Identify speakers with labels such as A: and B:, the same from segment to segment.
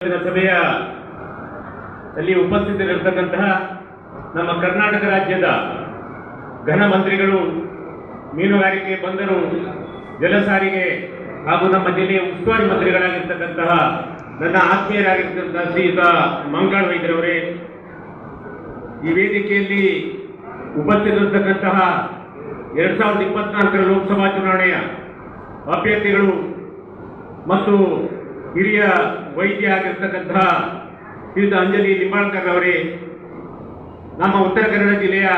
A: ಸಭೆಯ ಅಲ್ಲಿ ಉಪಸ್ಥಿತರಿರ್ತಕ್ಕಂತಹ ನಮ್ಮ ಕರ್ನಾಟಕ ರಾಜ್ಯದ ಘನ ಮಂತ್ರಿಗಳು ಮೀನುಗಾರಿಕೆ ಬಂದರು ಜಲಸಾರಿಗೆ ಹಾಗೂ ನಮ್ಮ ಜಿಲ್ಲೆಯ ಉಸ್ತುವಾರಿ ಮಂತ್ರಿಗಳಾಗಿರ್ತಕ್ಕಂತಹ ನನ್ನ ಆತ್ಮೀಯರಾಗಿರ್ತಕ್ಕಂತಹ ಶ್ರೀಯುತ ಮಂಗಳ ವೈದ್ಯರವರೇ, ಈ ವೇದಿಕೆಯಲ್ಲಿ ಉಪಸ್ಥಿತರಿರ್ತಕ್ಕಂತಹ ಎರಡ್ ಸಾವಿರದ ಇಪ್ಪತ್ನಾಲ್ಕರ ಲೋಕಸಭಾ ಚುನಾವಣೆಯ ಅಭ್ಯರ್ಥಿಗಳು ಮತ್ತು ಹಿರಿಯ ವೈದ್ಯ ಆಗಿರ್ತಕ್ಕಂತಹ ಶ್ರೀಯುತ ಅಂಜಲಿ ನಿಂಬಾಳ್ಕರ್ ಅವರೇ, ನಮ್ಮ ಉತ್ತರ ಕನ್ನಡ ಜಿಲ್ಲೆಯ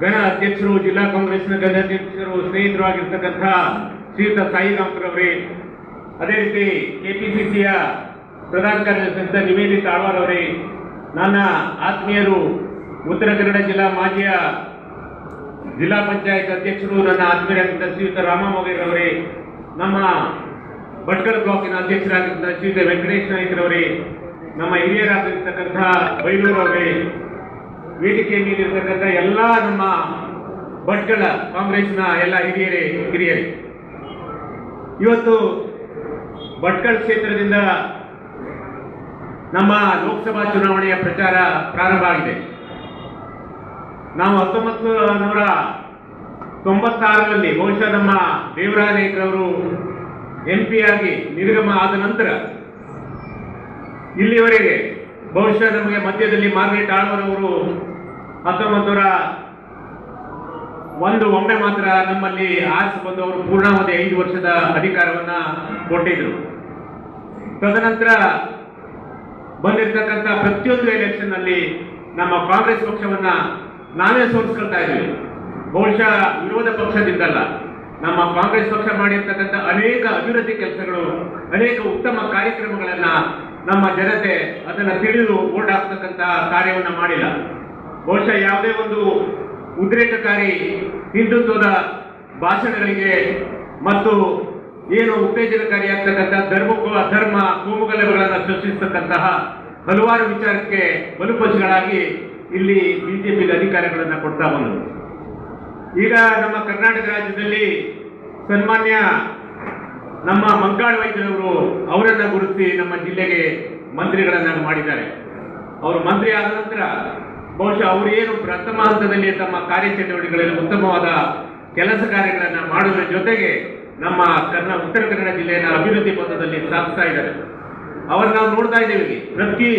A: ಗಣ ಅಧ್ಯಕ್ಷರು, ಜಿಲ್ಲಾ ಕಾಂಗ್ರೆಸ್ನ ಗಣ ಅಧ್ಯಕ್ಷರು, ಸ್ನೇಹಿತರು ಆಗಿರ್ತಕ್ಕಂತಹ ಶ್ರೀಯುತ ಅವರೇ, ಅದೇ ರೀತಿ ಕೆಪಿಸಿಸಿಯ ಪ್ರಧಾನ ಕಾರ್ಯದರ್ಶಿ ನಿವೇದಿತ ಆಳ್ವಾರ್ ಅವರೇ, ನನ್ನ ಆತ್ಮೀಯರು, ಉತ್ತರ ಕನ್ನಡ ಜಿಲ್ಲಾ ಮಾಜಿಯ ಜಿಲ್ಲಾ ಪಂಚಾಯತ್ ಅಧ್ಯಕ್ಷರು, ನನ್ನ ಆತ್ಮೀಯರಾಗಿದ್ದ ಶ್ರೀಯುತ ರಾಮ ನಮ್ಮ ಭಟ್ಕಳ ಬ್ಲಾಕಿನ ಅಧ್ಯಕ್ಷರಾಗಿದ್ದ ಶ್ರೀ ವೆಂಕಟೇಶ್ ನಾಯ್ಕರವರೇ, ನಮ್ಮ ಹಿರಿಯರಾಗಿರ್ತಕ್ಕಂಥ ಬೈಲೂರು ಅವರೇ ವೇದಿಕೆ ಮೇಲಿರ್ತಕ್ಕಂಥ ಎಲ್ಲ ನಮ್ಮ ಭಟ್ಕಳ ಕಾಂಗ್ರೆಸ್ನ ಎಲ್ಲ ಹಿರಿಯರೇ ಹಿರಿಯರೇ. ಇವತ್ತು ಭಟ್ಕಳ ಕ್ಷೇತ್ರದಿಂದ ನಮ್ಮ ಲೋಕಸಭಾ ಚುನಾವಣೆಯ ಪ್ರಚಾರ ಪ್ರಾರಂಭ ಆಗಿದೆ. ನಾವು ಹತ್ತೊಂಬತ್ತು ನೂರ ತೊಂಬತ್ತಾರರಲ್ಲಿ ಬಹುಶಃ ನಮ್ಮ ದೇವರಾಜ ನಾಯ್ಕರವರು ಎಂ ಪಿ ಆಗಿ ನಿರ್ಗಮ ಆದ ನಂತರ ಇಲ್ಲಿವರೆಗೆ ಬಹುಶಃ ನಮಗೆ ಮಧ್ಯದಲ್ಲಿ ಮಾರ್ಗೇಟ್ ಆಳ್ವರವರು ಹತ್ತೊಂಬತ್ತು ಒಂದು ಒಮ್ಮೆ ಮಾತ್ರ ನಮ್ಮಲ್ಲಿ ಆರಿಸಿ ಬಂದು ಅವರು ಪೂರ್ಣಾವಧಿ ಐದು ವರ್ಷದ ಅಧಿಕಾರವನ್ನ ಕೊಟ್ಟಿದ್ರು. ತದನಂತರ ಬಂದಿರತಕ್ಕಂಥ ಪ್ರತಿಯೊಂದು ಎಲೆಕ್ಷನ್ ಅಲ್ಲಿ ನಮ್ಮ ಕಾಂಗ್ರೆಸ್ ಪಕ್ಷವನ್ನ ನಾವೇ ಸೋಲಿಸ್ಕೊಳ್ತಾ ಇದ್ವಿ. ಬಹುಶಃ ವಿರೋಧ ಪಕ್ಷದಿಂದಲ್ಲ. ನಮ್ಮ ಕಾಂಗ್ರೆಸ್ ಪಕ್ಷ ಮಾಡಿರ್ತಕ್ಕಂಥ ಅನೇಕ ಅಭಿವೃದ್ಧಿ ಕೆಲಸಗಳು, ಅನೇಕ ಉತ್ತಮ ಕಾರ್ಯಕ್ರಮಗಳನ್ನ ನಮ್ಮ ಜನತೆ ಅದನ್ನು ತಿಳಿದು ಓಟ್ ಹಾಕ್ತಕ್ಕಂಥ ಕಾರ್ಯವನ್ನ ಮಾಡಿಲ್ಲ. ಬಹುಶಃ ಯಾವುದೇ ಒಂದು ಉದ್ರೇಕಕಾರಿ ಹಿಂದುತ್ವದ ಭಾಷಣಗಳಿಗೆ ಮತ್ತು ಏನು ಉತ್ತೇಜನಕಾರಿಯಾಗ್ತಕ್ಕಂಥ ಧರ್ಮ ಧರ್ಮ ಕೋಮುಗಲಭೆಗಳನ್ನು ಸೃಷ್ಟಿಸತಕ್ಕಂತಹ ಹಲವಾರು ವಿಚಾರಕ್ಕೆ ಬಲುಪಶಿಗಳಾಗಿ ಇಲ್ಲಿ ಬಿಜೆಪಿಗೆ ಅಧಿಕಾರಗಳನ್ನು ಕೊಡ್ತಾ ಬಂದರು ಈಗ ನಮ್ಮ ಕರ್ನಾಟಕ ರಾಜ್ಯದಲ್ಲಿ ಸನ್ಮಾನ್ಯ ನಮ್ಮ ಮಂಗಾಳ ವೈದ್ಯರವರು ಅವರನ್ನ ಗುರುತಿಸಿ ನಮ್ಮ ಜಿಲ್ಲೆಗೆ ಮಂತ್ರಿಗಳನ್ನಾಗಿ ಮಾಡಿದ್ದಾರೆ. ಅವರು ಮಂತ್ರಿ ಆದ ನಂತರ ಬಹುಶಃ ಅವರು ಏನು ಪ್ರಥಮ ಹಂತದಲ್ಲಿ ತಮ್ಮ ಕಾರ್ಯಚಟುವಟಿಕೆಗಳಲ್ಲಿ ಉತ್ತಮವಾದ ಕೆಲಸ ಕಾರ್ಯಗಳನ್ನ ಮಾಡುವುದರ ಜೊತೆಗೆ ನಮ್ಮ ಕರ್ನ ಉತ್ತರ ಕನ್ನಡ ಜಿಲ್ಲೆಯ ಅಭಿವೃದ್ಧಿ ಪಥದಲ್ಲಿ ಸಾಧಿಸ್ತಾ ಇದ್ದಾರೆ. ಅವ್ರನ್ನ ನಾವು ನೋಡ್ತಾ ಇದ್ದೀವಿ ಪ್ರತಿ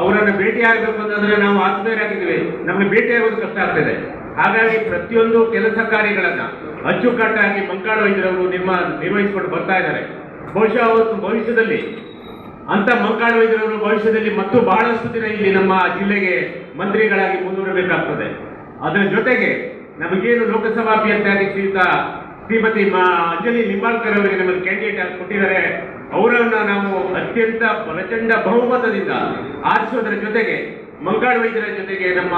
A: ಅವರನ್ನು ಭೇಟಿ ಆಗಬೇಕು ಅಂತಂದ್ರೆ ನಾವು ಆತ್ಮೀಯರಾಗಿದ್ದೀವಿ. ನಮಗೆ ಭೇಟಿ ಆಗೋದು ಕಷ್ಟ ಆಗ್ತದೆ ಹಾಗಾಗಿ ಪ್ರತಿಯೊಂದು ಕೆಲಸ ಕಾರ್ಯಗಳನ್ನ ಅಚ್ಚುಕಟ್ಟಾಗಿ ಮಂಕಾಳು ವೈದ್ಯರವರು ನಿಮ್ಮ ನಿರ್ವಹಿಸಿಕೊಂಡು ಬರ್ತಾ ಇದ್ದಾರೆ. ಬಹುಶಃ ಅವತ್ತು ಭವಿಷ್ಯದಲ್ಲಿ ಅಂತ ಮಂಕಾಳು ವೈದ್ಯರವರು ಭವಿಷ್ಯದಲ್ಲಿ ಮತ್ತು ಬಹಳಷ್ಟು ದಿನ ಇಲ್ಲಿ ನಮ್ಮ ಜಿಲ್ಲೆಗೆ ಮಂತ್ರಿಗಳಾಗಿ ಮುಂದುವರಬೇಕಾಗ್ತದೆ ಅದರ ಜೊತೆಗೆ ನಮಗೇನು ಲೋಕಸಭಾ ಅಭ್ಯರ್ಥಿಯಾಗಿ ಶ್ರೀಯುತ ಶ್ರೀಮತಿ ಮಾ, ಅಂಜಲಿ ನಿಂಬಾಳ್ಕರ್ ಅವರಿಗೆ ನಮಗೆ ಕ್ಯಾಂಡಿಡೇಟ್ ಆಗಿ ಕೊಟ್ಟಿದ್ದಾರೆ. ಅವರನ್ನು ನಾವು ಅತ್ಯಂತ ಪ್ರಚಂಡ ಬಹುಮತದಿಂದ ಆರಿಸೋದರ ಜೊತೆಗೆ ಮಂಗಾಳ ವೈದ್ಯರ ಜೊತೆಗೆ ನಮ್ಮ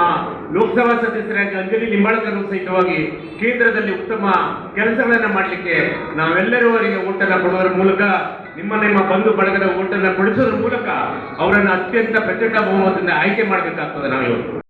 A: ಲೋಕಸಭಾ ಸದಸ್ಯರಾಗಿ ಅಂಜಲಿ ನಿಂಬಾಳ್ಕರ್ ಸಹಿತವಾಗಿ ಕೇಂದ್ರದಲ್ಲಿ ಉತ್ತಮ ಕೆಲಸಗಳನ್ನ ಮಾಡಲಿಕ್ಕೆ ನಾವೆಲ್ಲರೂ ಅವರಿಗೆ ಓಟನ್ನು ಕೊಡುವುದರ ಮೂಲಕ ನಿಮ್ಮ ನಿಮ್ಮ ಬಂಧು ಬಳಗದ ಓಟನ್ನು ಕೊಡಿಸೋದ್ರ ಮೂಲಕ ಅವರನ್ನು ಅತ್ಯಂತ ಪ್ರಚಂಡ ಬಹುಮತದಿಂದ ಆಯ್ಕೆ ಮಾಡಬೇಕಾಗ್ತದೆ ನಾವು